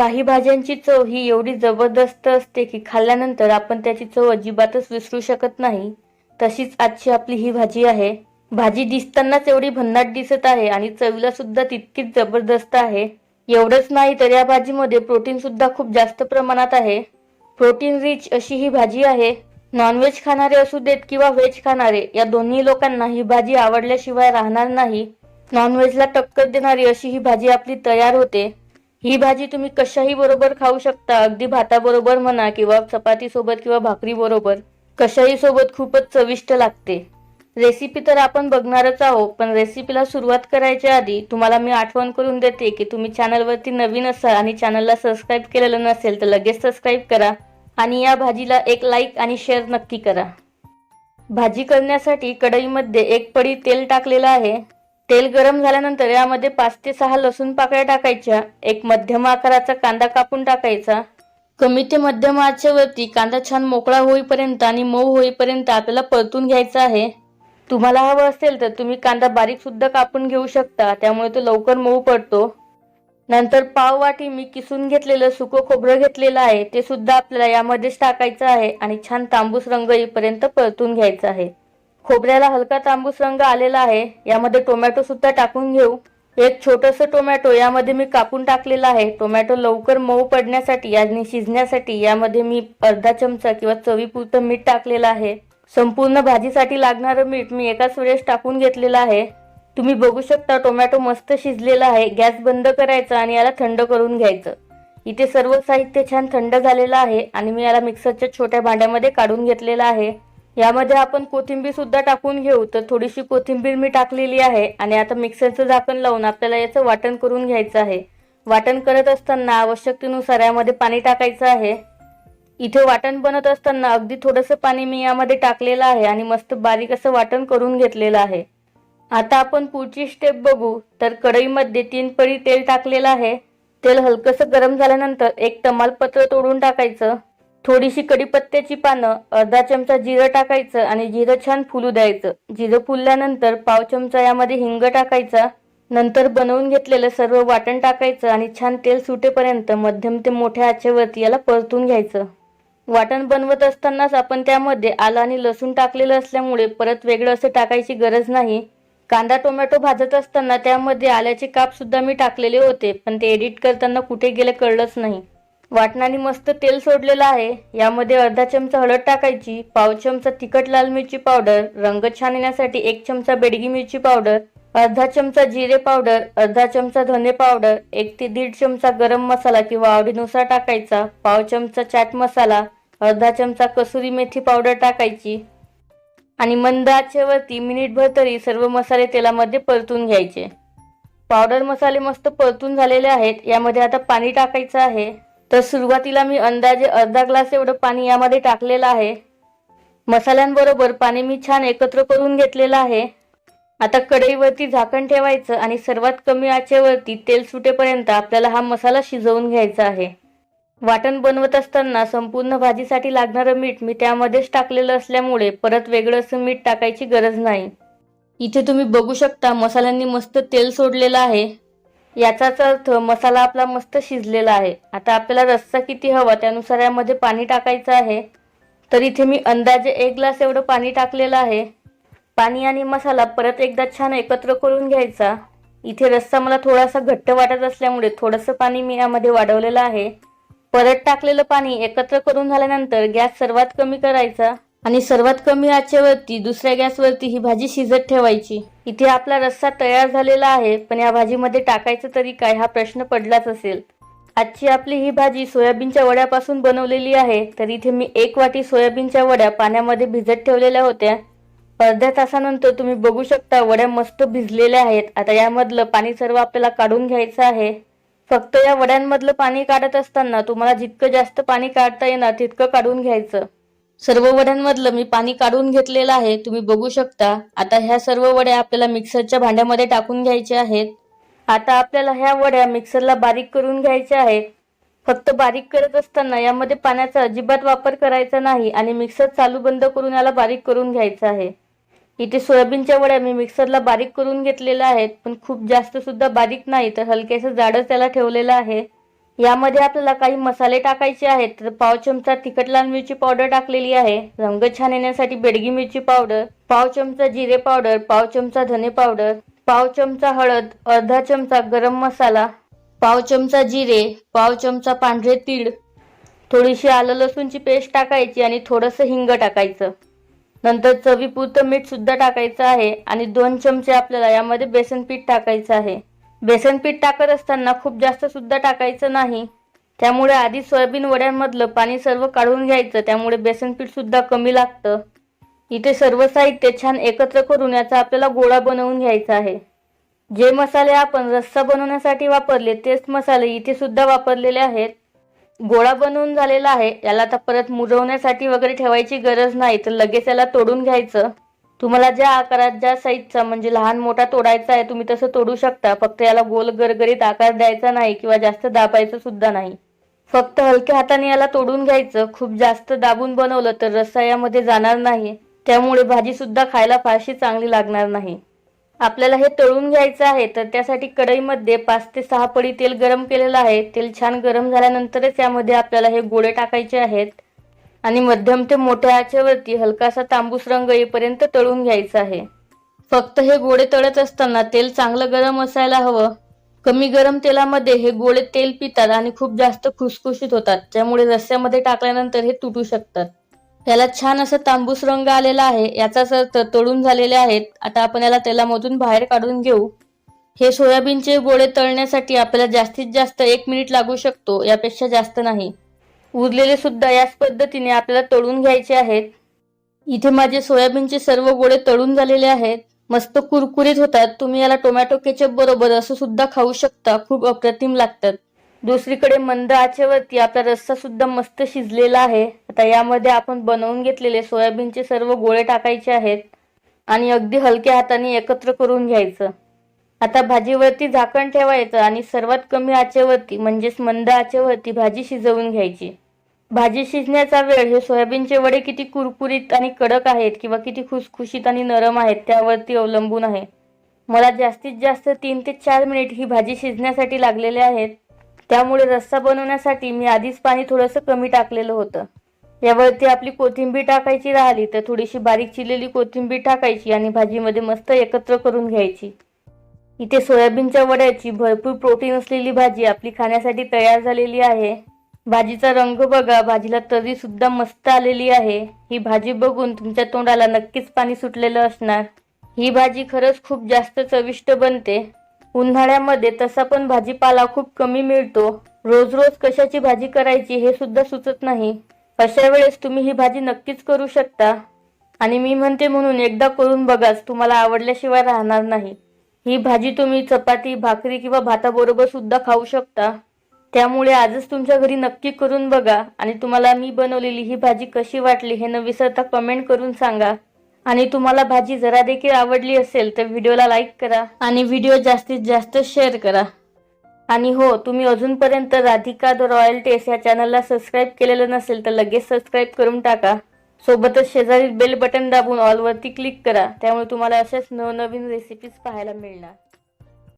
काही भाज्यांची चव ही एवढी जबरदस्त असते की खाल्ल्यानंतर आपण त्याची चव अजिबातच विसरू शकत नाही. तशीच आजची आपली ही भाजी आहे. भाजी दिसतानाच एवढी भन्नाट दिसत आहे आणि चवीला सुद्धा तितकीच जबरदस्त आहे. एवढंच नाही तर या भाजीमध्ये प्रोटीन सुद्धा खूप जास्त प्रमाणात आहे. प्रोटीन रिच अशी ही भाजी आहे. नॉनव्हेज खाणारे असू देत किंवा व्हेज खाणारे या दोन्ही लोकांना ही भाजी आवडल्याशिवाय राहणार नाही. नॉनव्हेजला टक्कर देणारी अशी ही भाजी आपली तयार होते. ही भाजी तुम्ही कशाही बरोबर खाऊ शकता. अगदी भाताबरोबर म्हणा किंवा चपाती सोबत किंवा भाकरी बरोबर कशाही सोबत खूपच चविष्ट लागते. रेसिपी तर आपण बघणारच आहोत पण रेसिपीला सुरुवात करायच्या आधी तुम्हाला मी आठवण करून देते की तुम्ही चॅनलवरती नवीन असाल आणि चॅनलला सबस्क्राईब केलेलं नसेल तर लगेच सबस्क्राईब करा आणि या भाजीला एक लाईक आणि शेअर नक्की करा. भाजी करण्यासाठी कढईमध्ये एक पडी तेल टाकलेलं आहे. तेल गरम झाल्यानंतर यामध्ये पाच ते सहा लसूण पाकळ्या टाकायच्या. एक मध्यम आकाराचा कांदा कापून टाकायचा. कमी ते मध्यम आचेवरती कांदा छान मोकळा होईपर्यंत आणि मऊ होईपर्यंत आपल्याला परतून घ्यायचा आहे. तुम्हाला हवं असेल तर तुम्ही कांदा बारीक सुद्धा कापून घेऊ शकता त्यामुळे तो लवकर मऊ पडतो. नंतर पाव वाटी मी किसून घेतलेलं सुकं खोबरं घेतलेलं आहे ते सुद्धा आपल्याला यामध्येच टाकायचं आहे आणि छान तांबूस रंग येईपर्यंत परतून घ्यायचं आहे. खोबऱ्याला हलका तांबूस रंग आलेला आहे. यामध्ये टोमॅटो सुद्धा टाकून घेऊ. एक छोटंसं टोमॅटो यामध्ये मी कापून टाकलेला आहे. टोमॅटो लवकर मऊ पडण्यासाठी आणि शिजण्यासाठी यामध्ये मी अर्धा चमचा किंवा चवीपुरतं मीठ टाकलेलं आहे. संपूर्ण भाजीसाठी लागणारं मीठ मी एकाच वेळेस टाकून घेतलेलं आहे. तुम्ही बघू शकता टोमॅटो मस्त शिजलेला आहे. गॅस बंद करायचा आणि याला थंड करून घ्यायचं. इथे सर्व साहित्य छान थंड झालेलं आहे आणि मी याला मिक्सरच्या छोट्या भांड्यामध्ये काढून घेतलेलं आहे. यामध्ये आपण कोथिंबीर सुद्धा टाकून घेऊ. तर थोडीशी कोथिंबीर मी टाकलेली आहे आणि आता मिक्सरचं झाकण लावून आपल्याला याचं वाटण करून घ्यायचं आहे. वाटण करत असताना आवश्यकतेनुसार यामध्ये पाणी टाकायचं आहे. इथे वाटण बनत असताना अगदी थोडंसं पाणी मी यामध्ये टाकलेलं आहे आणि मस्त बारीक असं वाटण करून घेतलेलं आहे. आता आपण पुढची स्टेप बघू. तर कढईमध्ये तीन पळी तेल टाकलेलं आहे. तेल हलकंसं गरम झाल्यानंतर एक तमालपत्र तोडून टाकायचं. थोडीशी कडीपत्त्याची पानं अर्धा चमचा जिरं टाकायचं आणि जिरं छान फुलू द्यायचं. जिरं फुलल्यानंतर पाव चमचा यामध्ये हिंग टाकायचा. नंतर बनवून घेतलेलं सर्व वाटण टाकायचं आणि छान तेल सुटेपर्यंत मध्यम ते मोठ्या आचेवरती याला परतून घ्यायचं. वाटण बनवत असतानाच आपण त्यामध्ये आलं आणि लसूण टाकलेलं असल्यामुळे परत वेगळं असं टाकायची गरज नाही. कांदा टोमॅटो भाजत असताना त्यामध्ये आल्याचे काप सुद्धा मी टाकलेले होते पण ते एडिट करताना कुठे गेले कळलंच नाही. वाटणाने मस्त तेल सोडलेलं आहे. यामध्ये अर्धा चमचा हळद टाकायची पाव चमचा तिखट लाल मिरची पावडर रंग छान येण्यासाठी एक चमचा बेडगी मिरची पावडर अर्धा चमचा जिरे पावडर अर्धा चमचा धने पावडर एक ते दीड चमचा गरम मसाला किंवा आवडीनुसार टाकायचा पाव चमचा चाट मसाला अर्धा चमचा कसुरी मेथी पावडर टाकायची. आणि मंद आचेवरती मिनिटभर तरी सर्व मसाले तेलामध्ये परतून घ्यायचे. पावडर मसाले मस्त परतून झालेले आहेत. यामध्ये आता पाणी टाकायचं आहे. तर सुरुवातीला मी अंदाजे अर्धा ग्लास एवढं पाणी यामध्ये टाकलेलं आहे. मसाल्यांबरोबर पाणी मी छान एकत्र करून घेतलेलं आहे. आता कढईवरती झाकण ठेवायचं आणि सर्वात कमी आचेवरती तेल सुटेपर्यंत आपल्याला हा मसाला शिजवून घ्यायचा आहे. वाटण बनवत असताना संपूर्ण भाजीसाठी लागणारं मीठ मी त्यामध्येच टाकलेलं असल्यामुळे परत वेगळं असं मीठ टाकायची गरज नाही. इथे तुम्ही बघू शकता मसाल्यांनी मस्त तेल सोडलेलं आहे. याचाच अर्थ मसाला आपला मस्त शिजलेला आहे. आता आपल्याला रस्सा किती हवा त्यानुसार यामध्ये पाणी टाकायचं आहे. तर इथे मी अंदाजे एक ग्लास एवढं पाणी टाकलेलं आहे. पाणी आणि मसाला परत एकदा छान एकत्र करून घ्यायचा. इथे रस्सा मला थोडासा घट्ट वाटत असल्यामुळे थोडंसं पाणी मी यामध्ये वाढवलेलं आहे. परत टाकलेलं पाणी एकत्र करून झाल्यानंतर गॅस सर्वात कमी करायचा. आणि सर्वात कमी आचेवरती दुसऱ्या गॅसवरती ही भाजी शिजत ठेवायची. इथे आपला रस्सा तयार झालेला आहे पण या भाजीमध्ये टाकायचं तरी काय हा प्रश्न पडलाच असेल. आजची आपली ही भाजी सोयाबीनच्या वड्यापासून बनवलेली आहे तर इथे मी एक वाटी सोयाबीनच्या वड्या पाण्यामध्ये भिजत ठेवलेल्या होत्या. अर्ध्या तासानंतर तुम्ही बघू शकता वड्या मस्त भिजलेल्या आहेत. आता यामधलं पाणी सर्व आपल्याला काढून घ्यायचं आहे. फक्त या वड्यांमधलं पाणी काढत असताना तुम्हाला जितकं जास्त पाणी काढता येणार तितकं काढून घ्यायचं. सर्व वड्यांमधलं मी पाणी काढून घेतलेलं आहे. तुम्ही बघू शकता. आता ह्या सर्व वड्या आपल्याला मिक्सरच्या भांड्यामध्ये टाकून घ्यायच्या आहेत. आता आपल्याला ह्या वड्या मिक्सरला बारीक करून घ्यायच्या आहेत. फक्त बारीक करत असताना यामध्ये पाण्याचा अजिबात वापर करायचा नाही आणि मिक्सर चालू बंद करून याला बारीक करून घ्यायचं आहे. इथे सोयाबीनच्या वड्या मी मिक्सरला बारीक करून घेतलेल्या आहेत. पण खूप जास्त सुद्धा बारीक नाही तर हलकेसं जाडच त्याला ठेवलेलं आहे. यामध्ये आपल्याला काही मसाले टाकायचे आहेत. तर पाव चमचा तिखट लाल मिरची पावडर टाकलेली आहे. रंग छान येण्यासाठी बेडगी मिरची पावडर पाव चमचा जिरे पावडर पाव चमचा धने पावडर पाव चमचा हळद अर्धा चमचा गरम मसाला पाव चमचा जिरे पाव चमचा पांढरे तीळ थोडीशी आलं लसूणची पेस्ट टाकायची आणि थोडंसं हिंग टाकायचं. नंतर चवीपुरतं मीठ सुद्धा टाकायचं आहे आणि दोन चमचे आपल्याला यामध्ये बेसन पीठ टाकायचं आहे. बेसन पीठ टाकत असताना खूप जास्त सुद्धा टाकायचं नाही. त्यामुळे आधी सोयाबीन वड्यांमधलं पाणी सर्व काढून घ्यायचं त्यामुळे बेसन पीठ सुद्धा कमी लागतं. इथे सर्व साहित्य छान एकत्र करून याचा आपल्याला गोळा बनवून घ्यायचा आहे. जे मसाले आपण रस्सा बनवण्यासाठी वापरले तेच मसाले इथे सुद्धा वापरलेले आहेत. गोळा बनवून झालेला आहे याला आता परत मुरवण्यासाठी वगैरे ठेवायची गरज नाही तर लगेच याला तोडून घ्यायचं. तुम्हाला ज्या आकारात ज्या साईजचा म्हणजे लहान मोठा तोडायचा आहे तुम्ही तसं तोडू शकता. फक्त याला गोल गरगरीत आकार द्यायचा नाही किंवा जास्त दाबायचं सुद्धा नाही. फक्त हलक्या हाताने याला तोडून घ्यायचं. खूप जास्त दाबून बनवलं तर रस्सा यामध्ये जाणार नाही. त्यामुळे भाजी सुद्धा खायला फारशी चांगली लागणार नाही. आपल्याला हे तळून घ्यायचं आहे तर त्यासाठी कढईमध्ये पाच ते सहा पडी तेल गरम केलेलं आहे. तेल छान गरम झाल्यानंतरच यामध्ये आपल्याला हे गोळे टाकायचे आहेत. आणि मध्यम ते मोठ्या आचेवरती हलकासा तांबूस रंग येईपर्यंत तळून घ्यायचा आहे. फक्त हे गोळे तळत असताना तेल चांगलं गरम असायला हवं. कमी गरम तेलामध्ये हे गोळे तेल पितात आणि खूप जास्त खुसखुशीत होतात त्यामुळे रस्स्यामध्ये टाकल्यानंतर हे तुटू शकतात. याला छान असा तांबूस रंग आलेला आहे याचाच अर्थ तळून झालेले आहेत. आता आपण याला तेलामधून बाहेर काढून घेऊ. हे सोयाबीनचे गोळे तळण्यासाठी आपल्याला जास्तीत जास्त एक मिनिट लागू शकतो यापेक्षा जास्त नाही. उरलेले सुद्धा याच पद्धतीने आपल्याला तळून घ्यायचे आहेत. इथे माझे सोयाबीनचे सर्व गोळे तळून झालेले आहेत. मस्त कुरकुरीत होतात. तुम्ही याला टोमॅटो केचप बरोबर असं सुद्धा खाऊ शकता. खूप अप्रतिम लागतात. दुसरीकडे मंद आचेवरती आपला रस्सा सुद्धा मस्त शिजलेला आहे. आता यामध्ये आपण बनवून घेतलेले सोयाबीनचे सर्व गोळे टाकायचे आहेत. आणि अगदी हलक्या हाताने एकत्र करून घ्यायचं. आता भाजीवरती झाकण ठेवायचं आणि सर्वात कमी आचेवरती म्हणजेच मंद आचेवरती भाजी शिजवून घ्यायची. भाजी शिजण्याचा वेळ हे सोयाबीनचे वडे किती कुरकुरीत आणि कडक आहेत किंवा किती खुसखुशीत आणि नरम आहेत त्यावरती अवलंबून आहे. मला जास्तीत जास्त तीन ते चार मिनिट ही भाजी शिजण्यासाठी लागलेले आहेत. त्यामुळे रस्सा बनवण्यासाठी मी आधीच पाणी थोडंसं कमी टाकलेलं होतं. यावरती आपली कोथिंबीर टाकायची राहिली तर थोडीशी बारीक चिरलेली कोथिंबीर टाकायची आणि भाजीमध्ये मस्त एकत्र करून घ्यायची. इथे सोयाबीनच्या वड्याची भरपूर प्रोटीन असलेली भाजी आपली खाण्यासाठी तयार झालेली आहे. भाजीचा रंग बघा भाजीला तरी सुद्धा मस्त आलेली आहे. ही भाजी बघून तुमच्या तोंडाला नक्कीच पाणी सुटलेलं असणार. ही भाजी खरंच खूप जास्त चविष्ट बनते. उन्हाळ्यामध्ये तसा पण भाजीपाला खूप कमी मिळतो. रोज रोज कशाची भाजी करायची हे सुद्धा सुचत नाही. अशा वेळेस तुम्ही ही भाजी नक्कीच करू शकता. आणि मी म्हणते म्हणून एकदा करून बघाच तुम्हाला आवडल्याशिवाय राहणार नाही. ही भाजी तुम्ही चपाती भाकरी किंवा भाताबरोबर सुद्धा खाऊ शकता. त्यामुळे आजच तुमच्या घरी नक्की करून बघा आणि तुम्हाला मी बनवलेली ही भाजी कशी वाटली हे न विसरता कमेंट करून सांगा. आणि तुम्हाला भाजी जरा देखील आवडली असेल तर व्हिडिओला लाईक करा आणि व्हिडिओ जास्तीत जास्त शेअर करा. आणि हो तुम्ही अजूनपर्यंत राधिका द रॉयल टेस्ट या चॅनलला सबस्क्राईब केलेलं नसेल तर लगेच सबस्क्राईब करून टाका. सोबतच शेजारील बेल बटन दाबून ऑलवरती क्लिक करा. त्यामुळे तुम्हाला अशाच नवनवीन रेसिपीज पाहायला मिळणार.